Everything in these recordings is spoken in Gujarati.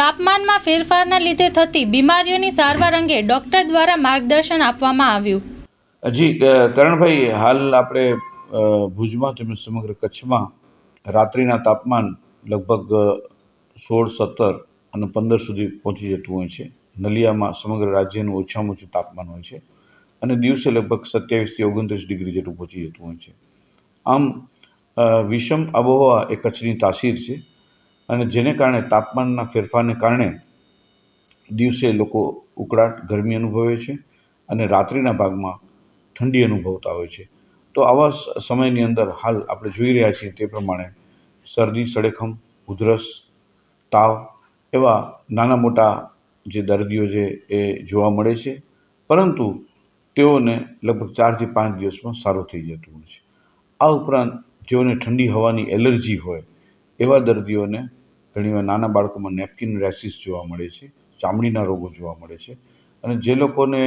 તાપમાનમાં ફેરફારના લીધે થતી બીમારીઓની સારવાર અંગે ડોક્ટર દ્વારા માર્ગદર્શન આપવામાં આવ્યું. હજી કરણભાઈ, હાલ આપણે ભુજમાં તેમજ સમગ્ર કચ્છમાં રાત્રિના તાપમાન લગભગ સોળ, સત્તર અને પંદર સુધી પહોંચી જતું હોય છે. નલિયામાં સમગ્ર રાજ્યનું ઓછામાં ઓછું તાપમાન હોય છે અને દિવસે લગભગ સત્યાવીસથી ઓગણત્રીસ ડિગ્રી જેટલું પહોંચી જતું હોય છે. આમ વિષમ આબોહવા એ કચ્છની તાસીર છે. અને જેને કારણે તાપમાનના ફેરફારને કારણે દિવસે લોકો ઉકળાટ, ગરમી અનુભવે છે અને રાત્રિના ભાગમાં ઠંડી અનુભવતા હોય છે. તો આવા સમયની અંદર હાલ આપણે જોઈ રહ્યા છીએ તે પ્રમાણે શરદી, સડેખમ, ઉધરસ, તાવ એવા નાના મોટા જે દર્દીઓ છે એ જોવા મળે છે. પરંતુ તેઓને લગભગ ચારથી પાંચ દિવસમાં સારું થઈ જતું હોય છે. આ ઉપરાંત જેઓને ઠંડી હવાની એલર્જી હોય એવા દર્દીઓને ઘણીવાર નાના બાળકોમાં નેપકિન રેસિસ જોવા મળે છે, ચામડીના રોગો જોવા મળે છે અને જે લોકોને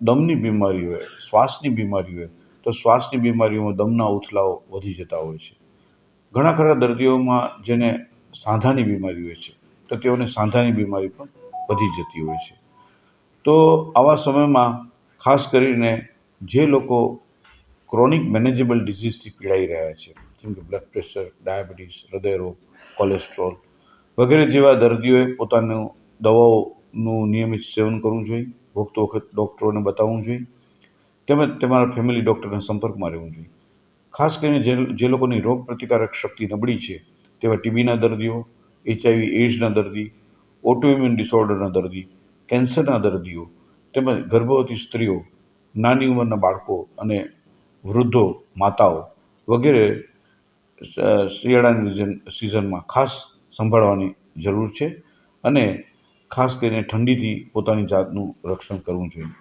દમની બીમારી હોય, શ્વાસની બીમારી હોય, તો શ્વાસની બીમારીઓમાં દમના ઉથલાઓ વધી જતા હોય છે. ઘણા ખરા દર્દીઓમાં જેને સાંધાની બીમારી હોય છે, તો તેઓને સાંધાની બીમારી પણ વધી જતી હોય છે. તો આવા સમયમાં ખાસ કરીને જે લોકો ક્રોનિક મેનેજેબલ ડિઝીઝથી પીડાઈ રહ્યા છે જેમ બ્લડ પ્રેશર, ડાયાબિટીસ હૃદયરોગ કોલેસ્ટ્રોલ વગેરે જેવા દર્દીઓએ પોતાનું દવાઓનું નિયમિત સેવન કરવું જોઈએ વખતો વખત ડૉક્ટરોને બતાવવું જોઈએ, તેમજ તમારા ફેમિલી ડૉક્ટરના સંપર્કમાં રહેવું જોઈએ. ખાસ કરીને જે જે લોકોની રોગ પ્રતિકારક શક્તિ નબળી છે તેવા ટીબીના દર્દીઓ, એચઆઈવી, એઇડ્સના દર્દી, ઓટોઇમ્યુન ડિસઓર્ડરના દર્દી, કેન્સરના દર્દીઓ, તેમજ ગર્ભવતી સ્ત્રીઓ, નાની ઉંમરના બાળકો અને વૃદ્ધો, માતાઓ વગેરે શિયાળાની સિઝન, સિઝનમાં ખાસ સંભાળવાની જરૂર છે અને ખાસ કરીને ઠંડીથી પોતાની જાતનું રક્ષણ કરવું જોઈએ.